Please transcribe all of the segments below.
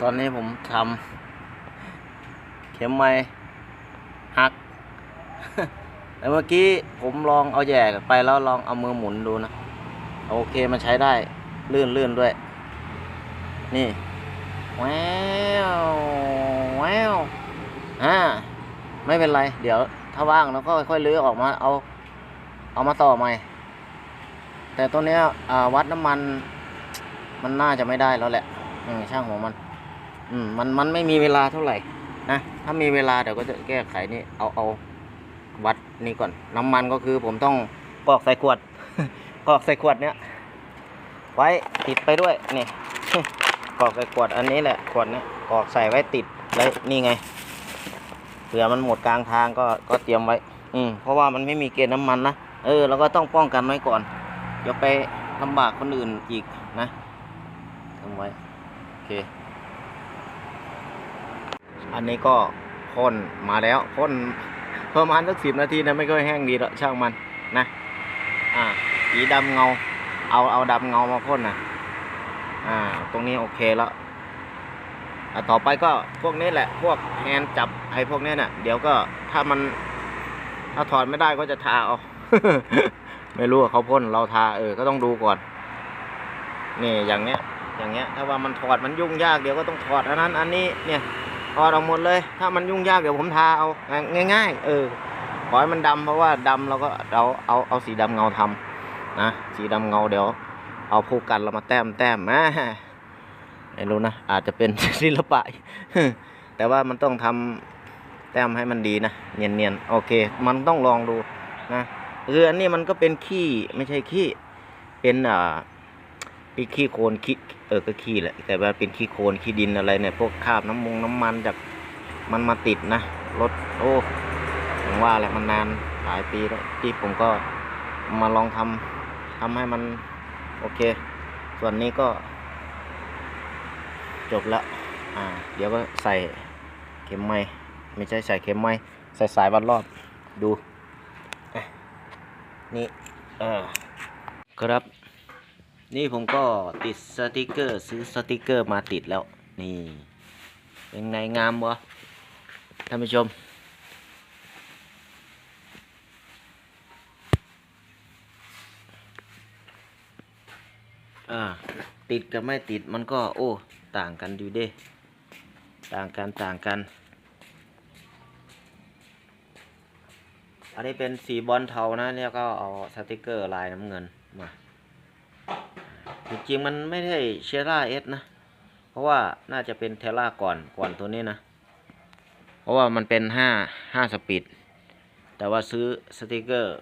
ตอนนี้ผมทำเข็มไม้หักแต่เมื่อกี้ผมลองเอาแย่ไปแล้วลองเอามือหมุนดูนะ โอเคมันใช้ได้ลื่นลื่นด้วย นี่แววแววอ่าไม่เป็นไร เดี๋ยวถ้าว่างเราก็ค่อยๆลื้อออกมาเอา เอามาต่อใหม่ แต่ตัวเนี้ยวัดน้ำมัน มันน่าจะไม่ได้แล้วแหละช่างของมัน อืมมันมันไม่มีเวลาเท่าไหร่นะถ้ามีเวลาเดี๋ยวก็จะแก้ไขนี่เอาเอาวัดนี่ก่อน น้ำมันก็คือผมต้องกรอกใส่ขวดกรอกใส่ขวดเนี้ยไว้ติดไปด้วยนี่กรอกใส่ขวดอันนี้แหละขวดเนี้ยกรอกใส่ไว้ติดแล้วนี่ไงเผื่อมันหมดกลางทางก็ก็เตรียมไว้ อืมเพราะว่ามันไม่มีเกณฑ์น้ำมันนะเออเราก็ต้องป้องกันไว้ก่อนเดี๋ยวไปลำบากคนอื่นอีกนะทำไว้โอเค อันนี้ก็พ่นมาแล้วพ่นประมาณสักสิบนาทีนะไม่ค่อยแห้งดีหรอกช่างมันนะ อ่าสีดำเงา เอาเอาดำเงามาพ่นนะอ่า ตรงนี้โอเคแล้วต่อไปก็พวกนี้แหละ พวกแฮนจับไอ้พวกนี้น่ะ เดี๋ยวก็ถ้ามัน ถ้าถอดไม่ได้ก็จะทาเอา ไม่รู้ว่าเขาพ่นเราทาเออ ก็ต้องดูก่อน นี่อย่างเนี้ย อย่างเงี้ย ถ้าว่ามันถอดมันยุ่งยากเดี๋ยวก็ต้องถอดอันนั้น อันนี้เนี่ย ถอดออกหมดเลย ถ้ามันยุ่งยากเดี๋ยวผมทาเอาง่าย ๆ เออขอให้มันดำเพราะว่าดำเราก็เราเอาเอาสีดำเงาทำนะสีดำเงาเดี๋ยวเอาผู้กันเรามาแต้มแต้มแหมไม่รู้นะอาจจะเป็นศิลปะแต่ว่ามันต้องทำแต้มให้มันดีนะเนียนๆโอเค มันต้องลองดูนะคืออันนี้มันก็เป็นขี้ไม่ใช่ขี้เป็นอ่า ป็นขี้โคลนขี้เออก็ขี้แหละแต่ว่าเป็นขี้โคลนขี้ดินอะไรเนี่ยพวกคราบน้ำมงน้ำมันจากมันมาติดนะรถโอ้ผมว่าแหละมันนานหลายปีแล้วที่ผมก็มาลองทำทำให้มันโอเค ส่วนนี้ก็ จบแล้วอ่า เดี๋ยวก็ใส่เข็มไม้ไม่ใช่ใส่เข็มไม้ใส่สายวัดรอบดูนี่เออครับ นี่ผมก็ติดสติกเกอร์ซื้อสติกเกอร์มาติดแล้ว นี่เป็นไงงามวะท่านผู้ชม อ่า ติดกับไม่ติดมันก็โอ้ ต่างกันอยู่เด้ ต่างกันต่างกัน อันนี้เป็นสีบอลเทานะ แล้วก็เอาสติกเกอร์ลายน้ำเงินมา จริงๆมันไม่ได้เชล่าเอสนะ เพราะว่าน่าจะเป็นเทล่าก่อนก่อนตัวนี้นะ เพราะว่ามันเป็นห้าห้าสปีด แต่ว่าซื้อสติกเกอร์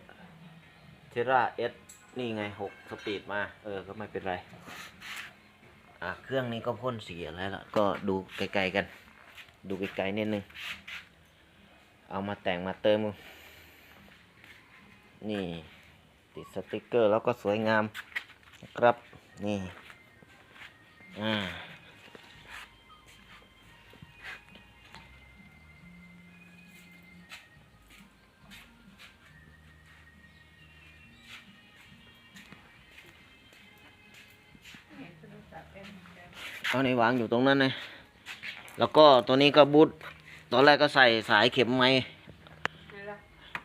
เทล่าเอสนี่ไงหกสปีดมา เออ ก็ไม่เป็นไร อะ เครื่องนี้ก็พ่นสีอะไรละก็ดูไกลๆกัน ดูไกลๆนิดนึง เอามาแต่งมาเติม นี่ ติดสติกเกอร์แล้วก็สวยงามครับ นี่ อ่า เอาในวางอยู่ตรงนั้นเลยแล้วก็ตัวนี้ก็บูทตอนแรกก็ใส่สายเข็มไม้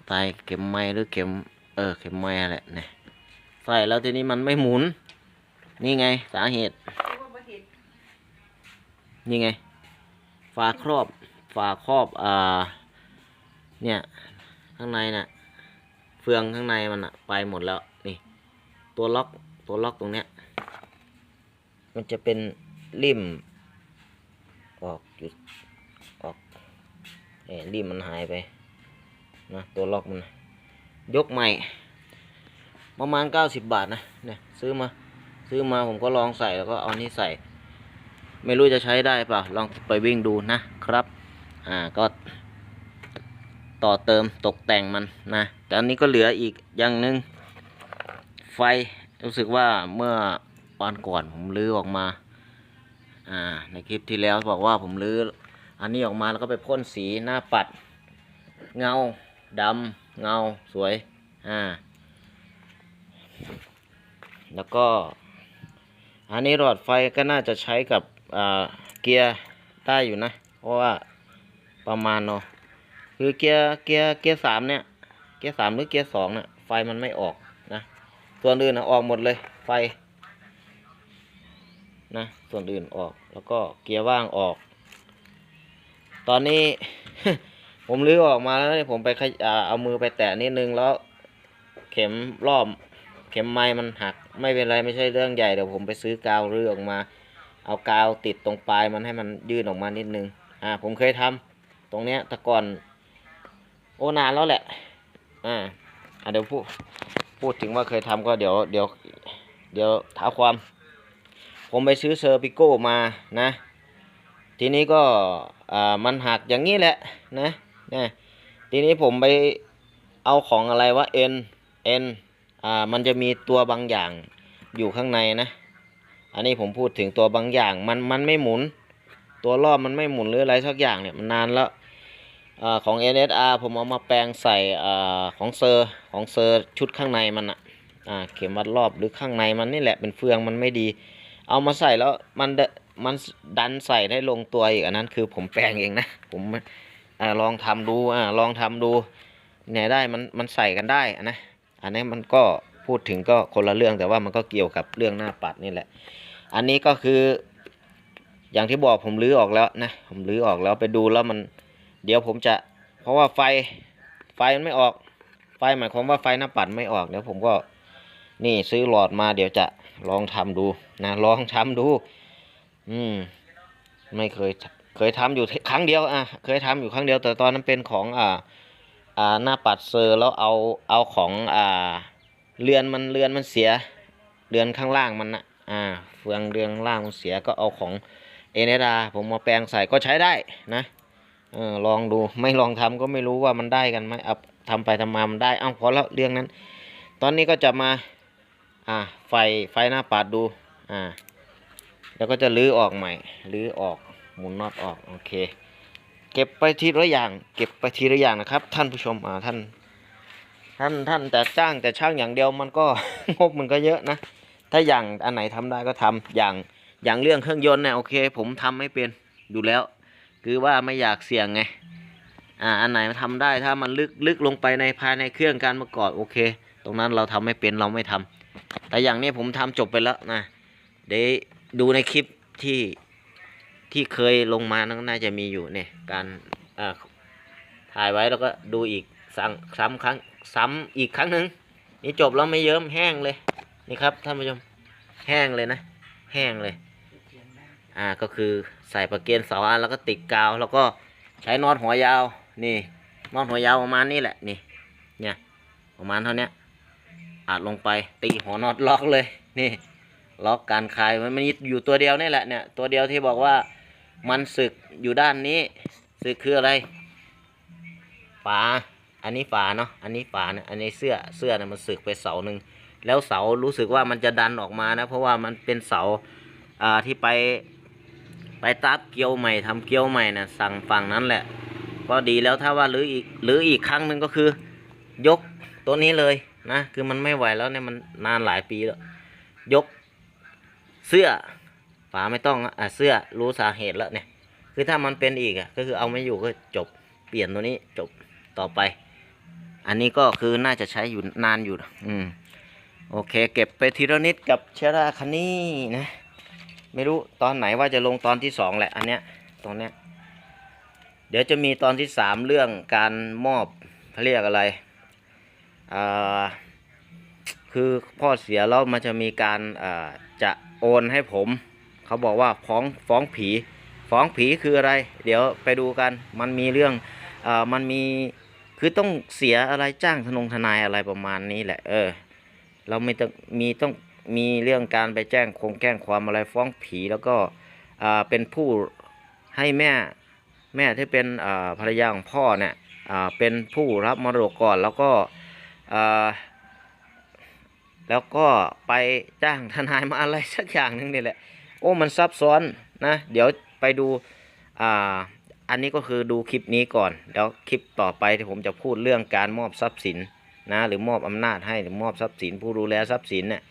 สายเข็มไม้หรือเข็ม เออ เข็มไม้แหละเนี่ยใส่แล้วทีนี้มันไม่หมุน นี่ไงสาเหตุ นี่ไง ฝาครอบ ฝาครอบอ่าเนี่ย ข้างในน่ะ เฟืองข้างในมันอะไปหมดแล้ว นี่ ตัวล็อก ตัวล็อกตรงเนี้ย มันจะเป็นริม ออกจุดออกเออริมมันหายไป นะ ตัวล็อกมัน ยกใหม่ ประมาณเก้าสิบบาทนะ เนี่ย ซื้อมา ซื้อมาผมก็ลองใส่แล้วก็เอานี้ใส่ ไม่รู้จะใช้ได้เปล่าลองไปวิ่งดูนะครับ อ่าก็ต่อเติมตกแต่งมันนะแต่อันนี้ก็เหลืออีกอย่างหนึ่งไฟรู้สึกว่าเมื่อวันก่อนผมลื้อออกมา อ่า ในคลิปที่แล้วบอกว่าผมลื้ออันนี้ออกมาแล้วก็ไปพ่นสีหน้าปัด เงาดำเงาสวย อ่า แล้วก็ อันนี้หลอดไฟก็น่าจะใช้กับเกียร์ได้อยู่นะ เพราะว่าประมาณเนาะคือเกียร์เกียร์เกียร์สามเนี่ยเกียร์สามหรือเกียร์สองเนี่ยไฟมันไม่ออกนะส่วนอื่นนะออกหมดเลยไฟนะส่วนอื่นออกแล้วก็เกียร์ว่างออก ตอนนี้ผมลื้อออกมาแล้วเนี่ยผมไปเอามือไปแตะนิดนึงแล้ว เข็มรอบ เข็มไม้มันหักไม่เป็นไรไม่ใช่เรื่องใหญ่เดี๋ยวผมไปซื้อกาวรื้อออกมา เอากาวติดตรงปลายมันให้มันยื่นออกมานิดนึงอ่าผมเคยทำตรงเนี้ยแต่ก่อนโอ้นานแล้วแหละอ่าอะเดี๋ยวพูดพูดถึงว่าเคยทำก็เดี๋ยวเดี๋ยวเดี๋ยวท้าความ ผมไปซื้อเซอร์ปิโก้มานะ ทีนี้ก็อ่ามันหักอย่างนี้แหละนะนะทีนี้ผมไปเอาของอะไรวะเอ็นเอ็น อ่ามันจะมีตัวบางอย่างอยู่ข้างในนะ อันนี้ผมพูดถึงตัวบางอย่างมันมันไม่หมุน ตัวรอบมันไม่หมุนหรืออะไรสักอย่างเนี่ยมันนานแล้วอาของ NSR ผมเอามาแปลงใส่อาของเซอร์ของเซอร์ชุดข้างในมันอะอ่าเข็มวัดรอบหรือข้างในมันนี่แหละเป็นเฟืองมันไม่ดี เอามาใส่แล้วมันเดมันดันใส่ได้ลงตัวอีกอันนั้นคือผมแปลงเองนะผมอาลองทำดูอ่าลองทำดูเนี่ยได้มันมันใส่กันได้อนะ อันนี้มันก็พูดถึงก็คนละเรื่องแต่ว่ามันก็เกี่ยวกับเรื่องหน้าปัดนี่แหละ อันนี้ก็คือ อย่างที่บอกผมรื้อออกแล้วนะผมรื้อออกแล้วไปดูแล้วมัน เดี๋ยวผมจะ เพราะว่าไฟไฟมันไม่ออก ไฟหมายความว่าไฟหน้าปัดไม่ออกเดี๋ยวผมก็นี่ซื้อหลอดมาเดี๋ยวจะลองทำดูนะลองทำดู อืม ไม่เคยเคยทำอยู่ครั้งเดียวอะเคยทำอยู่ครั้งเดียวแต่ตอนนั้นเป็นของอ่า อ่าหน้าปัดเซอร์แล้วเอาเอาของอ่าเรือนมันเรือนมันเสียเรือนข้างล่างมันนะอ่าเฟืองเรือนข้างล่างมันเสียก็เอาของเอเนดาผมมาแปลงใส่ก็ใช้ได้นะเออลองดูไม่ลองทำก็ไม่รู้ว่ามันได้กันไหมเอาทำไปทำมามันได้เอ้าพอแล้วเรื่องนั้น ตอนนี้ก็จะมาอ่าไฟไฟหน้าปัดดูอ่าแล้วก็จะลื้อออกใหม่ ลื้อออกหมุนน็อตออก โอเค เก็บไปทีละอย่าง เก็บไปทีละอย่างนะครับ ท่านผู้ชมอ่าท่าน ท่านท่านแต่จ้างแต่ช่างอย่างเดียวมันก็ งบมันก็เยอะนะ ถ้าอย่างอันไหนทำได้ก็ทำอย่างอย่างเรื่องเครื่องยนต์เนี่ยโอเค ผมทำไม่เป็นอยู่แล้ว คือว่าไม่อยากเสี่ยงไงอ่าอันไหนมันทำได้ถ้ามันลึกลึกลงไปในภายในเครื่องการประกอบโอเค ตรงนั้นเราทำไม่เป็นเราไม่ทำแต่อย่างนี้ผมทำจบไปแล้วนะเดี๋ยวดูในคลิปที่ ที่เคยลงมาน่าจะมีอยู่เนี่ยการอ่าถ่ายไว้แล้วก็ดูอีกสั่งซ้ำครั้งซ้ำอีกครั้งหนึ่งนี่จบแล้วไม่เยิ้มแห้งเลยนี่ครับท่านผู้ชมแห้งเลยนะ แห้งเลยอ่าก็คือใส่ประเกียนเสาอันแล้วก็ติดกาว แล้วก็ใช้นอตหัวยาวนี่นอตหัวยาวประมาณนี้แหละนี่เนี่ยประมาณเท่านี้อัดลงไปตีหัวนอตล็อกเลยนี่ล็อกการคลายมันมีอยู่ตัวเดียวนี่แหละเนี่ยตัวเดียวที่บอกว่า มันสึกอยู่ด้านนี้สึกคืออะไร ฝา อันนี้ฝาเนาะ อันนี้ฝาเนี่ยอันนี้เสื้อ เสื้อเนี่ยมันสึกไปเสาหนึ่ง แล้วเสารู้สึกว่ามันจะดันออกมานะ เพราะว่ามันเป็นเสา อ่า ที่ไป ไปตัดเกลียวใหม่ทำเกลียวใหม่นะสั่งฝั่งนั้นแหละ ก็ดีแล้วถ้าว่าหรืออีก หรืออีกครั้งหนึ่งก็คือ ยกตัวนี้เลยนะ คือมันไม่ไหวแล้วเนี่ยมันนานหลายปีแล้ว ยกเสื้อ ฝาไม่ต้องอะเสื้อรู้สาเหตุแล้วเนี่ย คือถ้ามันเป็นอีกอะก็คือเอาไม่อยู่ก็จบเปลี่ยนตัวนี้จบต่อไป อันนี้ก็คือน่าจะใช้อยู่นานอยู่อืมโอเค เก็บไปทีละนิดกับเชราคันนี้นะ ไม่รู้ตอนไหนว่าจะลงตอนที่สองแหละอันเนี้ยตรงเนี้ยเดี๋ยวจะมีตอนที่สามเรื่องการมอบเขาเรียกอะไรอ่าคือพ่อเสียแล้วมันจะมีการอ่าจะโอนให้ผม เขาบอกว่าฟ้องฟ้องผีฟ้องผีคืออะไร เดี๋ยวไปดูกันมันมีเรื่องอ่ามันมีคือต้องเสียอะไรจ้างทนงทนายอะไรประมาณนี้แหละ เออ เราไม่ต้องมีต้องมีเรื่องการไปแจ้งคงแจ้งความอะไรฟ้องผีแล้วก็อ่าเป็นผู้ให้แม่แม่ที่เป็นอ่าภรรยาของพ่อเนี่ยอ่าเป็นผู้รับมรดกก่อนแล้วก็อ่าแล้วก็ไปจ้างทนายมาอะไรสักอย่างหนึงนี่แหละ โอ้มันซับซ้อนนะเดี๋ยวไปดูอ่าอันนี้ก็คือดูคลิปนี้ก่อนเดี๋ยวคลิปต่อไปที่ผมจะพูดเรื่องการมอบทรัพย์สินนะหรือมอบอำนาจให้หรือมอบทรัพย์สิน ผู้ดูแลทรัพย์สินเนี่ย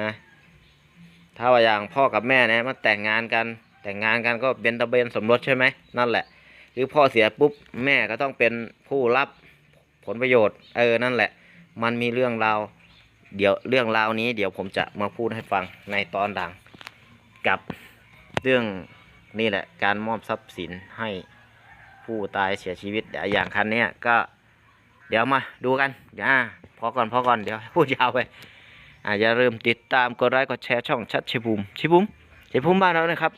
นะถ้าว่าอย่างพ่อกับแม่เนี่ยมาแต่งงานกันแต่งงานกันก็เป็นทะเบียนสมรสใช่ไหมนั่นแหละ หรือพ่อเสียปุ๊บแม่ก็ต้องเป็นผู้รับผลประโยชน์เออนั่นแหละ มันมีเรื่องราวเดี๋ยวเรื่องราวนี้ เดี๋ยวผมจะมาพูดให้ฟังในตอนดัง กับเรื่องนี่แหละการมอบทรัพย์สินให้ผู้ตายเสียชีวิตอย่างคันนี้ก็เดี๋ยวมาดูกันอ่าพอก่อนพอก่อนเดี๋ยวพูดยาวไปอ่าอย่าลืมติดตามกดไลค์กดแชร์ช่องชัดชิบุมชิบุมชิบุมบ้านเรานะครับ